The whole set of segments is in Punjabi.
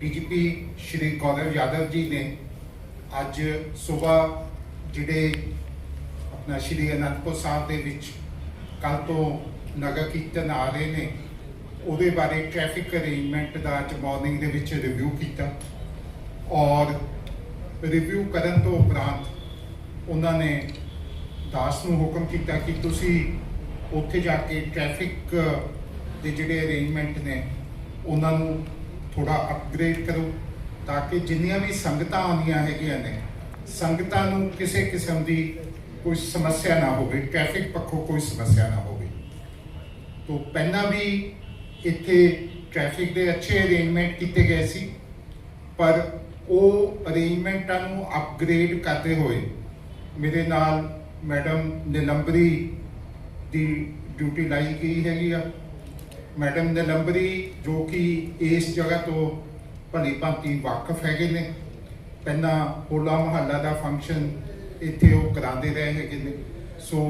ਡੀਜੀਪੀ ਸ਼੍ਰੀ ਗੌਰਵ ਯਾਦਵ ਜੀ ਨੇ ਅੱਜ ਸਵੇਰ ਜਿਹੜੇ ਆਪਣਾ ਸ਼੍ਰੀ ਅਨੰਦਪੁਰ ਸਾਹਿਬ ਦੇ ਵਿੱਚ ਕੱਲ ਤੋਂ ਨਗਰ ਕੀਰਤਨ ਆ ਰਹੇ ਨੇ, ਉਹਦੇ ਬਾਰੇ ਟ੍ਰੈਫਿਕ ਅਰੇਂਜਮੈਂਟ ਦਾ ਅੱਜ ਮਾਰਨਿੰਗ ਦੇ ਵਿੱਚ ਰਿਵਿਊ ਕੀਤਾ ਔਰ ਰਿਵਿਊ ਕਰਨ ਤੋਂ ਉਪਰੰਤ ਉਹਨਾਂ ਨੇ ਦਾਸ ਨੂੰ ਹੁਕਮ ਕੀਤਾ ਕਿ ਤੁਸੀਂ ਉੱਥੇ ਜਾ ਕੇ ਟ੍ਰੈਫਿਕ ਦੇ ਜਿਹੜੇ ਅਰੇਂਜਮੈਂਟ ਨੇ, ਉਹਨਾਂ ਨੂੰ ਥੋੜਾ ਅਪਗ੍ਰੇਡ ਕਰੋ ਤਾਂ ਕਿ ਜਿੰਨੀਆਂ ਵੀ ਸੰਗਤਾਂ ਆਉਂਦੀਆਂ ਹੈਗੀਆਂ ਨੇ, ਸੰਗਤਾਂ ਨੂੰ ਕਿਸੇ ਕਿਸਮ ਦੀ ਕੋਈ ਸਮੱਸਿਆ ਨਾ ਹੋਵੇ ਟ੍ਰੈਫਿਕ ਪੱਖੋਂ ਕੋਈ ਸਮੱਸਿਆ ਨਾ ਹੋਵੇ। ਤੋਂ ਪਹਿਲਾਂ ਵੀ ਇੱਥੇ ਟ੍ਰੈਫਿਕ ਦੇ ਅੱਛੇ ਅਰੇਂਜਮੈਂਟ ਕੀਤੇ ਗਏ ਸੀ, ਪਰ ਉਹ ਅਰੇਂਜਮੈਂਟਾਂ ਨੂੰ ਅਪਗ੍ਰੇਡ ਕਰਦੇ ਹੋਏ ਮੇਰੇ ਨਾਲ ਮੈਡਮ ਨਿਲੰਬਰੀ ਦੀ ਡਿਊਟੀ ਲਾਈ ਗਈ ਹੈਗੀ ਆ। ਮੈਡਮ ਨਿਲੰਬਰੀ ਜੋ ਕਿ ਇਸ ਜਗ੍ਹਾ ਤੋਂ ਭਲੀ ਭਾਂਤੀ ਵਾਕਫ ਹੈਗੇ ਨੇ। ਪਹਿਲਾਂ ਹੋਲਾ ਮਹੱਲਾ ਦਾ ਫੰਕਸ਼ਨ ਇੱਥੇ ਉਹ ਕਰਾਉਂਦੇ ਰਹੇ ਹੈਗੇ ਨੇ। ਸੋ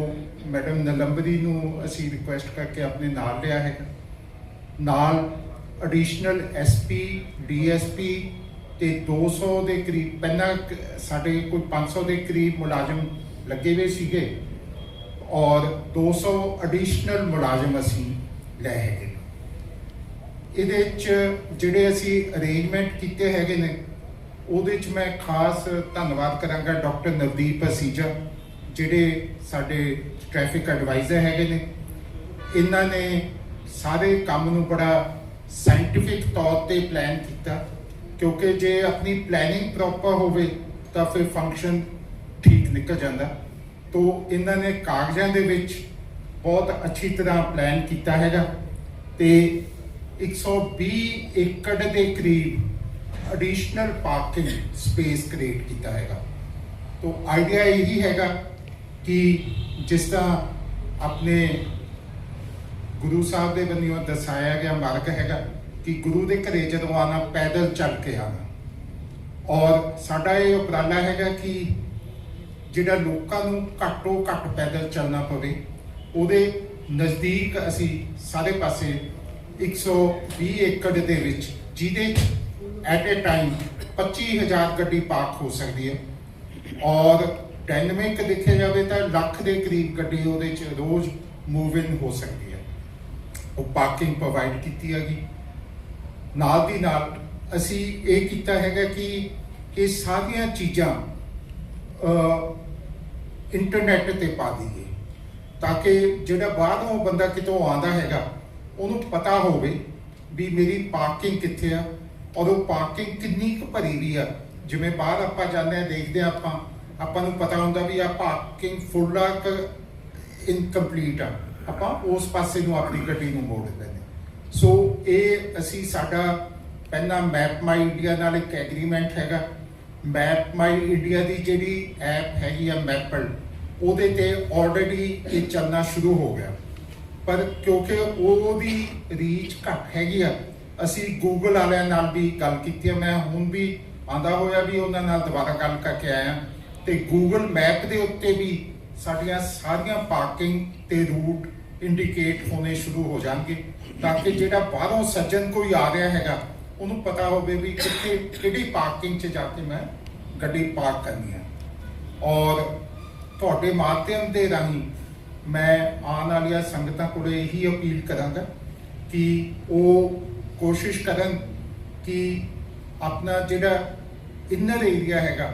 ਮੈਡਮ ਨਿਲੰਬਰੀ ਨੂੰ ਅਸੀਂ ਰਿਕੁਐਸਟ ਕਰਕੇ ਆਪਣੇ ਨਾਲ ਲਿਆ ਹੈ ਨਾਲ ਐਡੀਸ਼ਨਲ ਐਸਪੀ ਡੀਐਸਪੀ ਤੇ 200 ਦੇ ਕਰੀਬ, ਪਹਿਲਾਂ ਸਾਡੇ ਕੋਈ 500 ਦੇ ਕਰੀਬ ਮੁਲਾਜ਼ਮ ਲੱਗੇ ਹੋਏ ਸੀਗੇ। ਔਰ 200 ਐਡੀਸ਼ਨਲ ਮੁਲਾਜ਼ਮ ਅਸੀਂ ਲੈ ਹੈਗੇ ਨੇ। ਇਹਦੇ ਚ ਜਿਹੜੇ ਅਸੀਂ ਅਰੇਂਜਮੈਂਟ ਕੀਤੇ ਹੈਗੇ ਨੇ, ਉਹਦੇ ਚ ਮੈਂ ਖਾਸ ਧੰਨਵਾਦ ਕਰਾਂਗਾ ਡਾਕਟਰ ਨਵਦੀਪ ਅਸੀਜਾ ਜਿਹੜੇ ਸਾਡੇ ਟ੍ਰੈਫਿਕ ਐਡਵਾਈਜ਼ਰ ਹੈਗੇ ਨੇ। ਇਹਨਾਂ ਨੇ ਸਾਰੇ ਕੰਮ ਨੂੰ ਬੜਾ ਸਾਇੰਟਿਫਿਕ ਤੌਰ ਤੇ ਪਲਾਨ ਕੀਤਾ, ਕਿਉਂਕਿ ਜੇ ਆਪਣੀ ਪਲੈਨਿੰਗ ਪ੍ਰੋਪਰ ਹੋਵੇ, ਤਾਂ ਫਿਰ ਫੰਕਸ਼ਨ ਠੀਕ ਨਿਕਲ ਜਾਂਦਾ। ਤੋ ਇਹਨਾਂ ਨੇ ਕਾਗਜ਼ਾਂ ਦੇ ਵਿੱਚ ਬਹੁਤ ਅੱਛੀ ਤਰ੍ਹਾਂ ਪਲਾਨ ਕੀਤਾ ਹੈਗਾ, ਤੇ 120 ਏਕੜ ਦੇ ਕਰੀਬ ਐਡੀਸ਼ਨਲ ਪਾਰਕਿੰਗ ਸਪੇਸ ਕ੍ਰੀਏਟ ਕੀਤਾ ਹੈਗਾ। ਤੋ ਆਈਡੀਆ ਇਹੀ ਹੈਗਾ ਕਿ ਜਿਸ ਤਰ੍ਹਾਂ ਆਪਣੇ ਗੁਰੂ ਸਾਹਿਬ ਦੇ ਬੰਨਿਓ ਦਰਸਾਇਆ ਗਿਆ ਮਾਰਗ ਹੈਗਾ ਕਿ ਗੁਰੂ ਦੇ ਘਰੇ ਜਦੋਂ ਆਣਾ ਪੈਦਲ ਚੱਲ ਕੇ ਆਣਾ ਔਰ ਸਾਡਾ ਇਹ ਉਪਰਾਲਾ ਹੈਗਾ ਕਿ ਜਿਹੜਾ ਲੋਕਾਂ ਨੂੰ ਘੱਟੋ ਘੱਟ ਪੈਦਲ ਚੱਲਣਾ ਪਵੇ, ਉਹਦੇ ਨਜ਼ਦੀਕ ਅਸੀਂ ਸਾਰੇ ਪਾਸੇ 120 ਏਕੜ ਦੇ ਵਿੱਚ, ਜਿਹਦੇ ਐਟ ਅ ਟਾਈਮ 25000 ਗੱਡੀ ਪਾਰਕ ਹੋ ਸਕਦੀ ਹੈ। ਔਰ ਡਾਇਨਾਮਿਕ ਦੇਖਿਆ ਜਾਵੇ ਤਾਂ ਲੱਖ ਦੇ ਕਰੀਬ ਗੱਡੀ ਉਹਦੇ ਚ ਰੋਜ਼ ਮੂਵ ਇਨ ਹੋ ਸਕਦੀ ਹੈ। ਉਹ ਪਾਰਕਿੰਗ ਪ੍ਰੋਵਾਈਡ ਕੀਤੀ ਹੈਗੀ। ਨਾਲ ਦੀ ਨਾਲ ਅਸੀਂ ਇਹ ਕੀਤਾ ਹੈਗਾ ਕਿ ਇਹ ਸਾਰੀਆਂ ਚੀਜ਼ਾਂ ਇੰਟਰਨੈਟ ਤੇ ਪਾ ਦਈਏ। ਤਾਂ ਕਿ ਜਿਹੜਾ ਬਾਹਰੋਂ ਬੰਦਾ ਕਿਤੋਂ ਆਉਂਦਾ ਹੈਗਾ ਉਹਨੂੰ ਪਤਾ ਹੋਵੇ ਵੀ ਮੇਰੀ ਪਾਰਕਿੰਗ ਕਿੱਥੇ ਆ ਔਰ ਉਹ ਪਾਰਕਿੰਗ ਕਿੰਨੀ ਕੁ ਭਰੀ ਵੀ ਆ। ਜਿਵੇਂ ਬਾਹਰ ਆਪਾਂ ਜਾਂਦੇ ਆ, ਦੇਖਦੇ ਆ ਆਪਾਂ ਆਪਾਂ ਨੂੰ ਪਤਾ ਹੁੰਦਾ ਵੀ ਆ ਪਾਰਕਿੰਗ ਫੁੱਲ ਆ ਕਿ ਇਨਕੰਪਲੀਟ ਆ। ਆਪਾਂ ਉਸ ਪਾਸੇ ਨੂੰ ਆਪਣੀ ਗੱਡੀ ਨੂੰ ਮੋੜ ਦਿੰਦੇ ਨੇ ਸੋ ਇਹ ਅਸੀਂ ਸਾਡਾ ਪਹਿਲਾਂ ਮੈਪ ਮਾਈ ਇੰਡੀਆ ਨਾਲ ਇੱਕ ਐਗਰੀਮੈਂਟ ਹੈਗਾ। ਮੈਪ ਮਾਈ ਇੰਡੀਆ ਦੀ ਜਿਹੜੀ ਐਪ ਹੈਗੀ ਆ ਮੈਪਲ ਉਹਦੇ ਤੇ ਆਲਰੇਡੀ ਇਹ ਚੱਲਣਾ ਸ਼ੁਰੂ ਹੋ ਗਿਆ। ਪਰ ਕਿਉਂਕਿ ਉਹਦੀ ਰੀਚ ਘੱਟ ਹੈਗੀ ਆ, ਅਸੀਂ ਗੂਗਲ ਵਾਲਿਆਂ ਨਾਲ ਵੀ ਗੱਲ ਕੀਤੀ ਆ, ਮੈਂ ਹੁਣ ਵੀ ਆਂਦਾ ਹੋਇਆ ਵੀ ਉਹਨਾਂ ਨਾਲ ਦੁਬਾਰਾ ਗੱਲ ਕਰਕੇ ਆਇਆ। ਤੇ ਗੂਗਲ ਮੈਪ ਦੇ ਉੱਤੇ ਵੀ ਸਾਡੀਆਂ ਸਾਰੀਆਂ ਪਾਰਕਿੰਗ ਤੇ ਰੂਟ ਇੰਡੀਕੇਟ ਹੋਣੇ ਸ਼ੁਰੂ ਹੋ ਜਾਣਗੇ, ਤਾਂ ਕਿ ਜਿਹੜਾ ਬਾਹਰੋਂ ਸੱਜਣ ਕੋਈ ਆ ਰਿਹਾ ਹੈਗਾ, ਉਹਨੂੰ ਪਤਾ ਹੋਵੇ ਵੀ ਕਿੱਥੇ, ਕਿਹੜੀ ਪਾਰਕਿੰਗ 'ਚ ਜਾ ਕੇ ਮੈਂ ਗੱਡੀ ਪਾਰਕ ਕਰਨੀ ਹੈ ਔਰ ਤੁਹਾਡੇ ਮਾਧਿਅਮ ਦੇ ਰਾਹੀਂ ਮੈਂ ਆਉਣ ਵਾਲੀਆਂ ਸੰਗਤਾਂ ਕੋਲ ਇਹੀ ਅਪੀਲ ਕਰਾਂਗਾ ਕਿ ਉਹ ਕੋਸ਼ਿਸ਼ ਕਰਨ ਕਿ ਆਪਣਾ ਜਿਹੜਾ ਇਨਰ ਏਰੀਆ ਹੈਗਾ,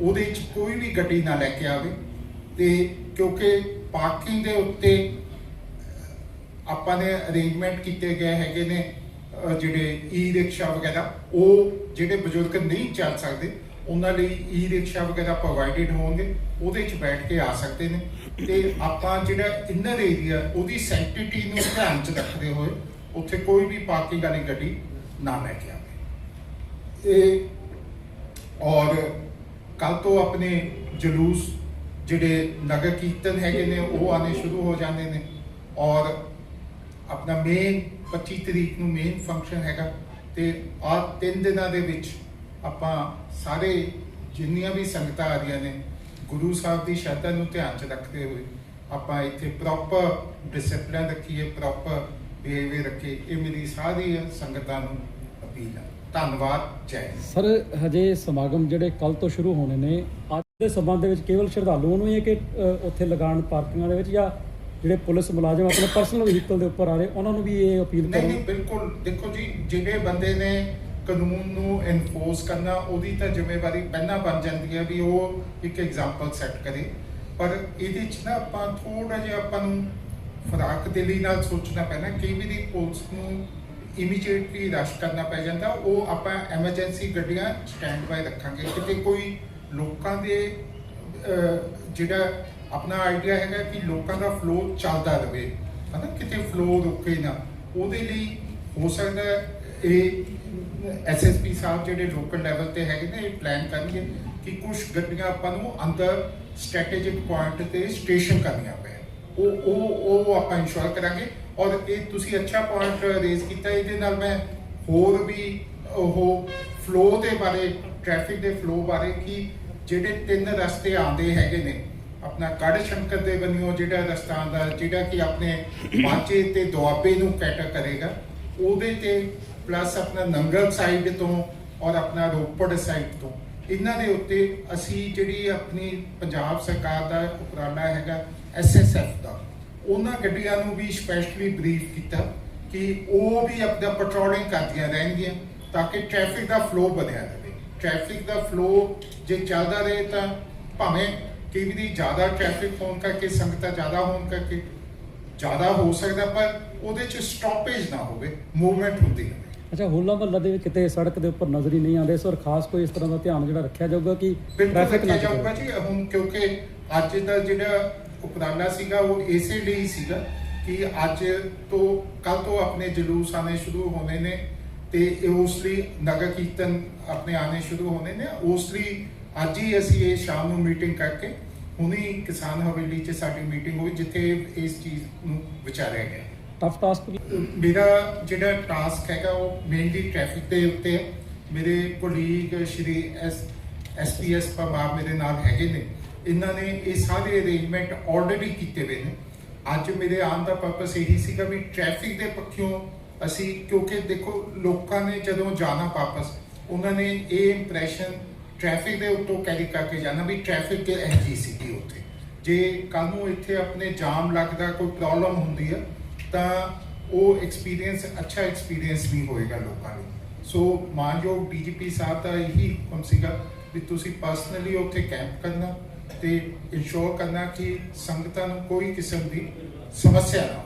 ਉਹਦੇ ਵਿੱਚ ਕੋਈ ਵੀ ਗੱਡੀ ਨਾ ਲੈ ਕੇ ਆਵੇ ਤੇ ਕਿਉਂਕਿ ਪਾਰਕਿੰਗ ਦੇ ਉੱਤੇ ਆਪਾਂ ਨੇ ਅਰੇਂਜਮੈਂਟ ਕੀਤੇ ਗਏ ਹੈਗੇ ਨੇ ਜਿਹੜੇ ਈ ਰਿਕਸ਼ਾ ਵਗੈਰਾ, ਉਹ ਜਿਹੜੇ ਬਜ਼ੁਰਗ ਨਹੀਂ ਚੱਲ ਸਕਦੇ ਉਹਨਾਂ ਲਈ ਈ ਰਿਕਸ਼ਾ ਵਗੈਰਾ ਪ੍ਰੋਵਾਈਡਡ ਹੋਣਗੇ, ਉਹਦੇ 'ਚ ਬੈਠ ਕੇ ਆ ਸਕਦੇ ਨੇ। ਤੇ ਆਪਾਂ ਜਿਹੜਾ ਇਨਰ ਏਰੀਆ ਉਹਦੀ ਸੈਂਕਟਿਟੀ ਨੂੰ ਧਿਆਨ 'ਚ ਰੱਖਦੇ ਹੋਏ ਉੱਥੇ ਕੋਈ ਵੀ ਪਾਰਕਿੰਗ ਵਾਲੀ ਗੱਡੀ ਨਾ ਲੈ ਕੇ ਆਵੇ। ਇਹ ਔਰ ਕੱਲ ਤੋਂ ਆਪਣੇ ਜਲੂਸ ਜਿਹੜੇ ਨਗਰ ਕੀਰਤਨ ਹੈਗੇ ਨੇ, ਉਹ ਆਨੇ ਸ਼ੁਰੂ ਹੋ ਜਾਂਦੇ ਨੇ। ਔਰ ਆਪਣਾ ਮੇਨ 25 ਤਰੀਕ ਨੂੰ ਮੇਨ ਫੰਕਸ਼ਨ ਹੈਗਾ। ਤੇ ਆ ਤਿੰਨ ਦਿਨਾਂ ਦੇ ਵਿੱਚ ਆਪਾਂ ਸਾਰੇ ਜਿੰਨੀਆਂ ਵੀ ਸੰਗਤਾਂ ਆ ਰਹੀਆਂ ਨੇ ਗੁਰੂ ਸਾਹਿਬ ਦੀ ਸ਼ਰਧਾ ਨੂੰ ਧਿਆਨ 'ਚ ਰੱਖਦੇ ਹੋਏ ਆਪਾਂ ਇੱਥੇ ਪ੍ਰੋਪਰ ਡਿਸਪਲਿਨ ਰੱਖੀਏ ਪ੍ਰੋਪਰ ਬਿਹੇਵੀਅਰ ਰੱਖੀਏ ਇਹ ਮੇਰੀ ਸਾਰੀ ਸੰਗਤਾਂ ਨੂੰ ਅਪੀਲ ਹੈ ਧੰਨਵਾਦ ਜੈ। ਸਰ ਹਜੇ ਸਮਾਗਮ ਜਿਹੜੇ ਕੱਲ ਤੋਂ ਸ਼ੁਰੂ ਹੋਣੇ ਨੇ ਅੱਜ ਦੇ ਸਬੰਧ ਦੇ ਵਿੱਚ ਕੇਵਲ ਸ਼ਰਧਾਲੂਆਂ ਨੂੰ ਹੀ ਹੈ ਕਿ ਉੱਥੇ ਲਗਾਉਣ ਪਾਰਕਿੰਗਾਂ ਦੇ ਵਿੱਚ ਜਾਂ ਜਿਹੜੇ ਪੁਲਿਸ ਮੁਲਾਜ਼ਮ ਆਪਣੇ ਪਰਸਨਲ ਵਹੀਕਲ ਦੇ ਉੱਪਰ ਆ ਰਹੇ ਉਹਨਾਂ ਨੂੰ ਵੀ ਇਹ ਅਪੀਲ ਨਹੀਂ ਨਹੀਂ ਕਰੋ ਬਿਲਕੁਲ ਦੇਖੋ ਜੀ ਜਿਹੜੇ ਬੰਦੇ ਨੇ ਕਾਨੂੰਨ ਨੂੰ ਐਨਫੋਰਸ ਕਰਨਾ, ਉਹਦੀ ਤਾਂ ਜ਼ਿੰਮੇਵਾਰੀ ਪਹਿਲਾਂ ਬਣ ਜਾਂਦੀ ਹੈ ਵੀ ਉਹ ਇੱਕ ਐਗਜ਼ਾਮਪਲ ਸੈੱਟ ਕਰੇ। ਪਰ ਇਹਦੇ ਚ ਨਾ ਆਪਾਂ ਥੋੜਾ ਜਿਹਾ ਆਪਾਂ ਨੂੰ ਫਰਾਕ ਦਿਲੀ ਨਾਲ ਸੋਚਣਾ ਪੈਣਾ, ਕਈ ਵਾਰੀ ਪੁਲਿਸ ਨੂੰ ਇਮੀਡੀਏਟਲੀ ਰਸ਼ ਕਰਨਾ ਪੈ ਜਾਂਦਾ। ਉਹ ਆਪਾਂ ਐਮਰਜੈਂਸੀ ਗੱਡੀਆਂ ਸਟੈਂਡ ਬਾਈ ਰੱਖਾਂਗੇ। ਕਿਤੇ ਕੋਈ ਲੋਕਾਂ ਦੇ ਜਿਹੜਾ ਆਪਣਾ ਆਈਡੀਆ ਹੈਗਾ ਕਿ ਲੋਕਾਂ ਦਾ ਫਲੋ ਚੱਲਦਾ ਰਹੇ, ਹਨਾ? ਕਿਤੇ ਫਲੋ ਰੁਕੇ ਨਾ। ਉਹਦੇ ਲਈ ਹੋ ਸਕਦਾ ਇਹ ਐਸਐਸਪੀ ਸਾਹਿਬ ਜਿਹੜੇ ਲੋਕਲ ਲੈਵਲ ਤੇ ਹੈਗੇ ਨੇ, ਇਹ ਪਲਾਨ ਕਰਨਗੇ ਕਿ ਕੁਝ ਗੱਡੀਆਂ ਆਪਾਂ ਨੂੰ ਅੰਦਰ ਸਟ੍ਰੈਟੇਜਿਕ ਪੁਆਇੰਟ ਤੇ ਸਟੇਸ਼ਨ ਕਰਨੀਆਂ ਪੈਣ ਉਹ ਉਹ ਉਹ ਆਪਾਂ ਇੰਸ਼ੋਰ ਕਰਾਂਗੇ ਔਰ ਇਹ ਤੁਸੀਂ ਅੱਛਾ ਪੁਆਇੰਟ ਰੇਜ਼ ਕੀਤਾ, ਇਹਦੇ ਨਾਲ ਮੈਂ ਹੋਰ ਵੀ ਉਹ ਫਲੋ ਦੇ ਬਾਰੇ ਟ੍ਰੈਫਿਕ ਦੇ ਫਲੋ ਬਾਰੇ ਕਿ ਜਿਹੜੇ ਤਿੰਨ ਰਸਤੇ ਆਉਂਦੇ ਹੈਗੇ ਨੇ, ਆਪਣਾ ਗੜ ਸ਼ੰਕਰ ਦੇ ਬੰਨਿਓ ਜਿਹੜਾ ਰਸਤਾ ਆਉਂਦਾ, ਜਿਹੜਾ ਕਿ ਆਪਣੇ ਬਾਂਚੇ ਤੇ ਦੁਆਬੇ ਨੂੰ ਕੈਟਰ ਕਰੇਗਾ, ਉਹਦੇ ਤੇ ਪਲੱਸ ਆਪਣਾ ਨੰਗਲ ਸਾਈਡ ਤੋਂ ਔਰ ਆਪਣਾ ਰੋਪੜ ਸਾਈਡ ਤੋਂ। ਇਹਨਾਂ ਦੇ ਉੱਤੇ ਅਸੀਂ ਜਿਹੜੀ ਆਪਣੀ ਪੰਜਾਬ ਸਰਕਾਰ ਦਾ ਉਪਰਾਲਾ ਹੈਗਾ ਐਸਐਸਐਫ ਦਾ। ਉਹਨਾਂ ਗੱਡੀਆਂ ਨੂੰ ਵੀ ਸਪੈਸ਼ਲੀ ਬਰੀਫ ਕੀਤਾ ਕਿ ਉਹ ਵੀ ਆਪਣਾ ਪੈਟਰੋਲਿੰਗ ਕਰਦੀਆਂ ਰਹਿਣਗੀਆਂ ਤਾਂ ਕਿ ਟ੍ਰੈਫਿਕ ਦਾ ਫਲੋ ਬਣਿਆ ਰਹੇ। ਟ੍ਰੈਫਿਕ ਦਾ ਫਲੋ ਜੇ ਚੱਲਦਾ ਰਹੇ ਤਾਂ ਭਾਵੇਂ ਕਈ ਵਾਰੀ ਜ਼ਿਆਦਾ ਟ੍ਰੈਫਿਕ ਹੋਣ ਕਰਕੇ, ਸੰਗਤਾਂ ਜ਼ਿਆਦਾ ਹੋਣ ਕਰਕੇ, ਜ਼ਿਆਦਾ ਹੋ ਸਕਦਾ ਪਰ ਉਹਦੇ ਚ ਸਟਾਪੇਜ ਨਾ ਹੋਵੇ ਮੂਵਮੈਂਟ ਹੁੰਦੀ ਰਹੇ। ਅੱਛਾ ਹੋਲਾ ਮਹੱਲਾ ਦੇ ਵਿੱਚ ਕਿਤੇ ਸੜਕ ਦੇ ਉੱਪਰ ਨਜ਼ਰ ਹੀ ਨਹੀਂ ਆਉਂਦੇ ਸਰ ਖਾਸ ਕੋਈ ਇਸ ਤਰ੍ਹਾਂ ਦਾ ਧਿਆਨ ਜਿਹੜਾ ਰੱਖਿਆ ਜਾਊਗਾ ਕਿ ਟ੍ਰੈਫਿਕ ਨਾ ਜਾਊਗਾ ਜੀ ਹੁਣ ਕਿਉਂਕਿ ਅੱਜ ਦਾ ਜਿਹੜਾ ਉਪਰਾਲਾ ਸੀਗਾ ਉਹ ਇਸੇ ਲਈ ਸੀਗਾ ਕਿ ਅੱਜ ਤੋਂ ਕੱਲ ਤੋਂ ਆਪਣੇ ਜਲੂਸ ਆਣੇ ਸ਼ੁਰੂ ਹੋਣੇ ਨੇ ਤੇ ਇਹ ਉਸ ਲਈ ਨਗਰ ਕੀਰਤਨ ਆਪਣੇ ਆਣੇ ਸ਼ੁਰੂ ਹੋਣੇ ਨੇ। ਉਸ ਲਈ ਅੱਜ ਹੀ ਅਸੀਂ ਇਹ ਸ਼ਾਮ ਨੂੰ ਮੀਟਿੰਗ ਕਰਕੇ ਹੁਣੀ ਕਿਸਾਨ ਹਵੇਲੀ 'ਚ ਸਾਡੀ ਮੀਟਿੰਗ ਹੋਈ ਜਿੱਥੇ ਇਸ ਚੀਜ਼ ਨੂੰ ਵਿਚਾਰਿਆ ਗਿਆ। ਟਫ ਟਾਸਕ ਮੇਰਾ ਜਿਹੜਾ ਟਾਸਕ ਹੈਗਾ ਉਹ ਮੇਨਲੀ ਟ੍ਰੈਫਿਕ ਦੇ ਉੱਤੇ ਹੈ। ਮੇਰੇ colleague Shri S SPS Parmar ਮੇਰੇ ਨਾਲ ਹੈਗੇ ਨੇ। ਇਹਨਾਂ ਨੇ ਇਹ ਸਾਰੇ ਅਰੇਂਜਮੈਂਟ ਆਲਰੇਡੀ ਕੀਤੇ ਹੋਏ ਨੇ। ਅੱਜ ਮੇਰੇ ਆਉਣ ਦਾ ਪਰਪਸ ਇਹੀ ਸੀਗਾ ਵੀ ਟ੍ਰੈਫਿਕ ਦੇ ਪੱਖਿਓਂ ਅਸੀਂ, ਕਿਉਂਕਿ ਦੇਖੋ ਲੋਕਾਂ ਨੇ ਜਦੋਂ ਜਾਣਾ ਵਾਪਸ, ਉਹਨਾਂ ਨੇ ਇਹ ਇੰਪ੍ਰੈਸ਼ਨ ਟ੍ਰੈਫਿਕ ਦੇ ਉੱਤੋਂ ਕੈਰੀ ਕਰਕੇ ਜਾਣਾ ਵੀ ਟ੍ਰੈਫਿਕ ਤੇ ਐਨਜੀ ਸੀਗੀ ਉੱਥੇ। ਜੇ ਕੱਲ ਨੂੰ ਇੱਥੇ ਆਪਣੇ ਜਾਮ ਲੱਗਦਾ, ਕੋਈ ਪ੍ਰੋਬਲਮ ਹੁੰਦੀ ਆ ਤਾਂ ਉਹ ਐਕਸਪੀਰੀਅੰਸ ਅੱਛਾ ਐਕਸਪੀਰੀਅੰਸ ਨਹੀਂ ਹੋਏਗਾ ਲੋਕਾਂ ਲਈ। ਸੋ ਮਾਨਯੋਗ ਡੀਜੀਪੀ ਸਾਹਿਬ ਦਾ ਇਹੀ ਹੁਕਮ ਸੀਗਾ ਵੀ ਤੁਸੀਂ ਪਰਸਨਲੀ ਉੱਥੇ ਕੈਂਪ ਕਰਨਾ ਤੇ ਇਨਸ਼ੋਰ ਕਰਨਾ ਕਿ ਸੰਗਤਾਂ ਨੂੰ ਕੋਈ ਕਿਸਮ ਦੀ ਸਮੱਸਿਆ ਨਾ